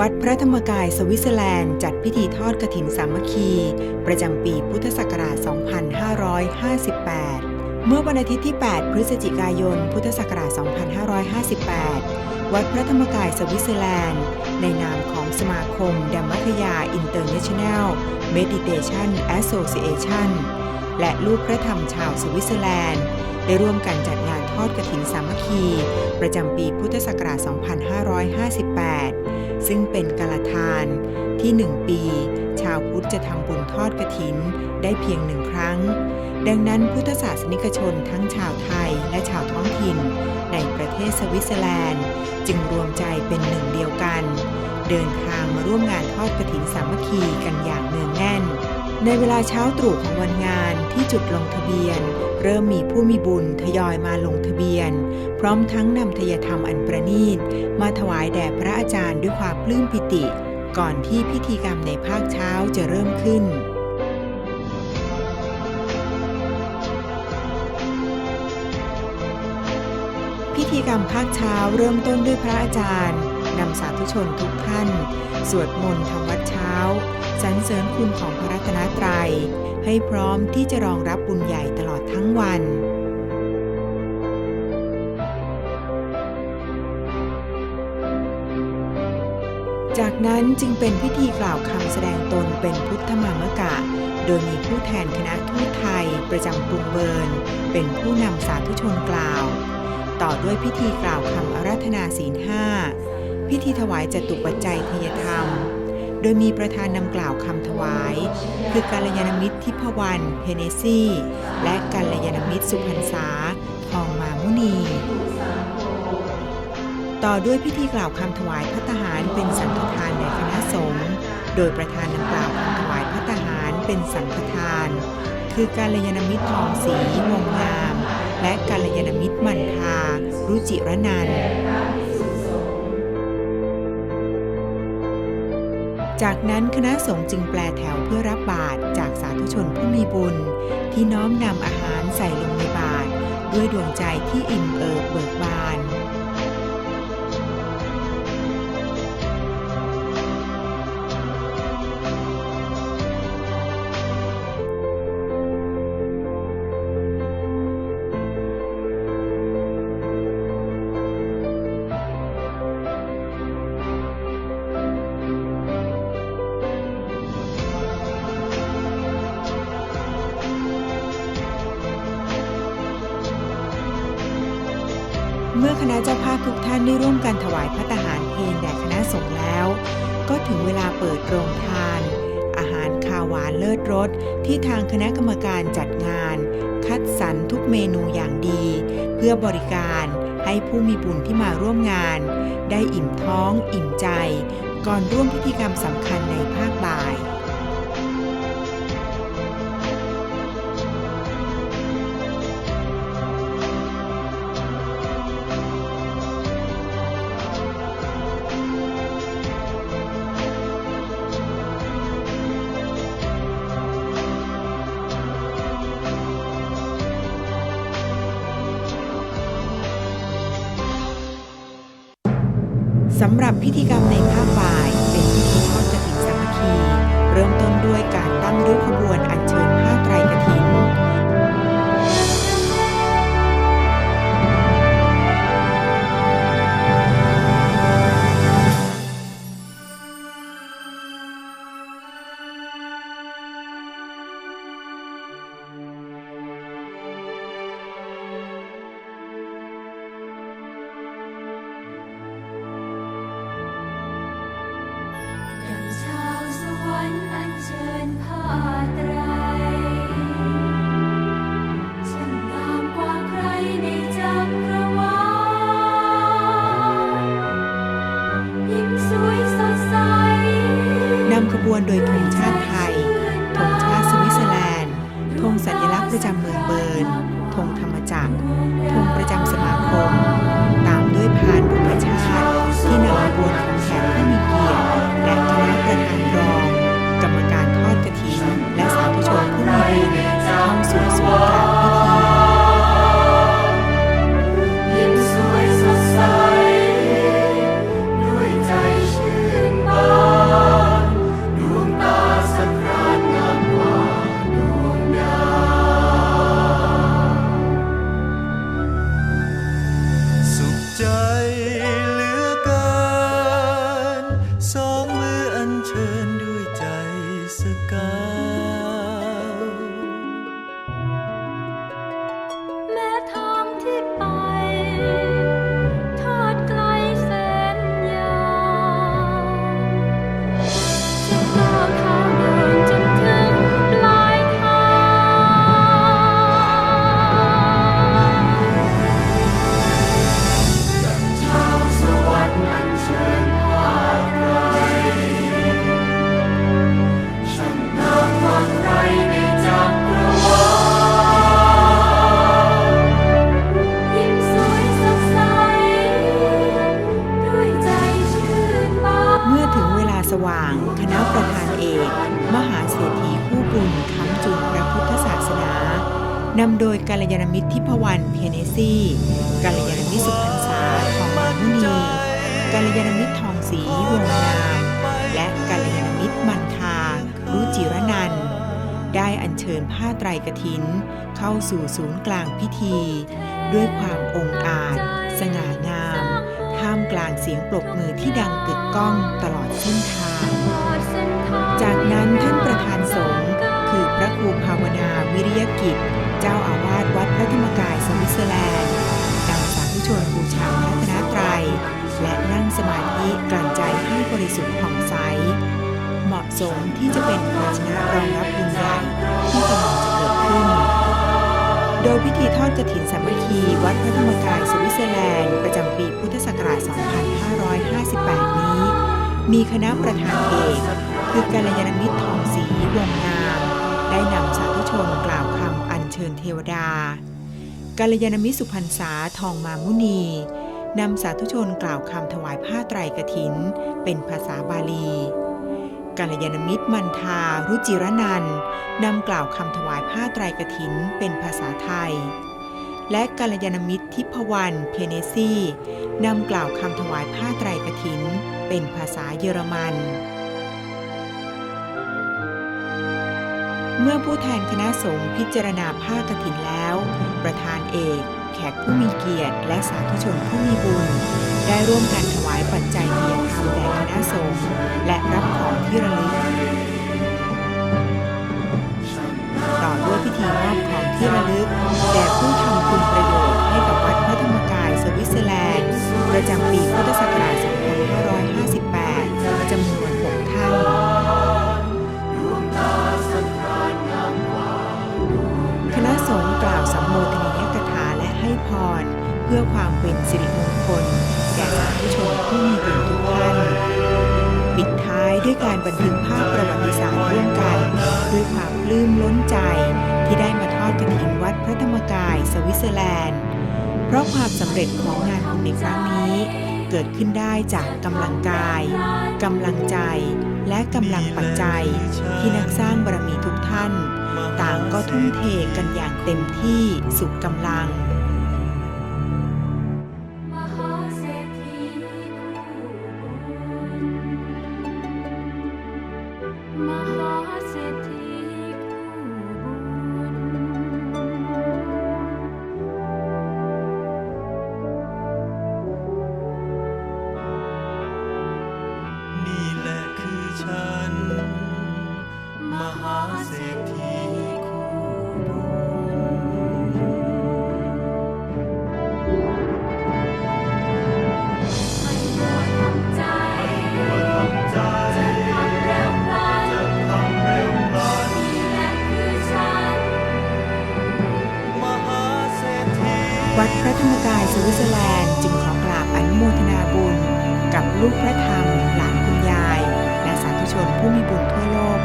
วัดพระธรรมกายสวิตเซอร์แลนด์จัดพิธีทอดกฐินสามัคคี ประจำปีพุทธศักราช 2558 เมื่อวันอาทิตย์ที่ 8 พฤศจิกายน พุทธศักราช 2558 วัดพระธรรมกายสวิตเซอร์แลนด์ ในนามของสมาคมดัมมัคยาอินเตอร์เนชั่นแนลเมดิเทชันแอสโซเ a ชันและลูกพระธรรมชาวสวิตเซอร์แลนด์ ได้ร่วมกันจัดงานทอดกฐินสามัคคี ประจำปีพุทธศักราช 2558 ซึ่งเป็นกาลทาน ที่หนึ่งปี ชาวพุทธจะทำบุญทอดกระถินได้เพียงหนึ่งครั้ง ดังนั้นพุทธศาสนิกชนทั้งชาวไทยและชาวท้องถิ่น ในประเทศสวิตเซอร์แลนด์ จึงรวมใจเป็นหนึ่งเดียวกัน เดินทางมาร่วมงานทอดกระถินสามัคคีกันอย่างเนืองแน่น ในเวลาเช้าตรู่ของวันงานที่จุดลงทะเบียน เริ่มมีผู้มีบุญทยอยมาลงทะเบียน พร้อมทั้งนำทยธรรมอันประณีต มาถวายแด่พระอาจารย์ด้วยความปลื้มปิติ ก่อนที่พิธีกรรมในภาคเช้าจะเริ่มขึ้นพิธีกรรมภาคเช้าเริ่มต้นด้วยพระอาจารย์ นำสาธุชนทุกท่าน สวดมนต์ทำวัดเช้าสรรเสริญคุณของพระรัตนตรัย ให้พร้อมที่จะรองรับบุญใหญ่ตลอดทั้งวันจากนั้นจึงเป็นพิธีกล่าวคำแสดงตนเป็นพุทธมามกะ โดยมีผู้แทนคณะทูตไทยประจำกรุงเบิร์น เป็นผู้นำสาธุชนกล่าว ต่อด้วยพิธีกล่าวคำอาราธนาศีลห้า พิธีถวายจตุปัจจัยทยธรรม โดยมีประธานนำกล่าวคำถวาย คือกัลยาณมิตรทิพวรรณเพเนซี่ และกัลยาณมิตรสุพรรษาทองมามุนี ต่อด้วยพิธีกล่าวคำถวายพัตตาหารเป็นสังฆทานแด่คณะสงฆ์โดยประธานนำกล่าวคำถวายพัตตาหารเป็นสังฆทาน คือกัลยาณมิตรทองศรีวงงามและกัลยาณมิตรมันทารุจิรนัน จากนั้นคณะสงฆ์จึงแปลแถวเพื่อรับบาตรจากสาธุชนผู้มีบุญ ที่น้อมนำอาหารใส่ลงในบาตรด้วยดวงใจที่อิ่มเอิบเบิกบาน เมื่อคณะเจ้าภาพทุกท่านได้ร่วมกันถวายพระตาหารเพลแด่คณะสงฆ์แล้ว ก็ถึงเวลาเปิดโรงทาน อาหารคาวหวานเลิศรสที่ทางคณะกรรมการจัดงาน คัดสรรทุกเมนูอย่างดี เพื่อบริการให้ผู้มีบุญที่มาร่วมงาน ได้อิ่มท้อง อิ่มใจ ก่อนร่วมพิธีกรรมสำคัญในภาคบ่าย สำหรับพิธีกรรมในภาค ธงชาติไทย ธงชาติสวิตเซอร์แลนด์ ธงสัญลักษณ์ประจำเมืองเบิร์น ธงธรรมจักร ธงประจำสมาคม ตามด้วยพาน นำโดยกัลยาณมิตรทิพวรรณเพเนซี่กัลยาณมิตรสุพรรณษาทองมามุนีกัลยาณมิตรทองศรีวงงาม และกัลยาณมิตรมันทารุจิรนัน ได้อัญเชิญผ้าไตรกฐิน เข้าสู่ศูนย์กลางพิธี ด้วยความองอาจ สง่างาม ท่ามกลางเสียงปรบมือที่ดังกึกก้องตลอดเส้นทาง จากนั้นท่านประธานสง ระครูภาวนาวิริยกิจ เจ้าอาวาสวัดพระธรรมกายสวิตเซอร์แลนด์นำสาธุชนบูชาพระรัตนตรัย และนั่งสมาธิกลั่นใจให้บริสุทธิ์ผ่องใส เหมาะสมที่จะเป็นภาชนะรองรับบุญใหญ่ที่กำลังจะเกิดขึ้น โดยพิธีทอดกฐินสามัคคีวัดพระธรรมกายสวิตเซอร์แลนด์ประจำปีพุทธศักราช 2558 นี้ มีคณะประธานเอก คือกัลยาณมิตรทองศรีวงงาม ได้นำสาธุชนกล่าวคำอัญเชิญเทวดากัลยาณมิตรสุพรรณษาทองมามุนีนำสาธุชนกล่าวคำถวายผ้าไตรกฐิน เป็นภาษาบาลีกัลยาณมิตรมันทารุจิรนันนำกล่าวคำถวายผ้าไตรกฐิน เป็นภาษาไทย และกัลยาณมิตรทิพวรรณเพเนซี่นำกล่าวคำถวายผ้าไตรกฐิน เป็นภาษาเยอรมัน เมื่อผู้แทนคณะสงฆ์พิจารณาผ้ากฐินแล้ว ประธานเอก แขกผู้มีเกียรติ และสาธุชนผู้มีบุญ ได้ร่วมกันถวายปัจจัยเทียธรรมแด่คณะสงฆ์และรับของที่ระลึกต่อด้วยพิธีมอบของที่ระลึกแด่ผู้ทำ บันทึกภาพประวัติศาสตร์ร่วมกันด้วยความปลื้มล้นใจที่ได้มาทอดกฐินวัดพระธรรมกายสวิตเซอร์แลนด์ เพราะความสำเร็จของงานบุญในครั้งนี้ เกิดขึ้นได้จากกำลังกายกำลังใจ และกำลังปัจจัย ที่นักสร้างบารมีทุกท่าน ต่างก็ทุ่มเทกันอย่างเต็มที่สุดกำลัง พระธรรมกายสวิตเซอร์แลนด์จึงขอกราบอนุโมทนาบุญ กับลูกพระธรรม หลานคุณยาย และสาธุชนผู้มีบุญทั่วโลก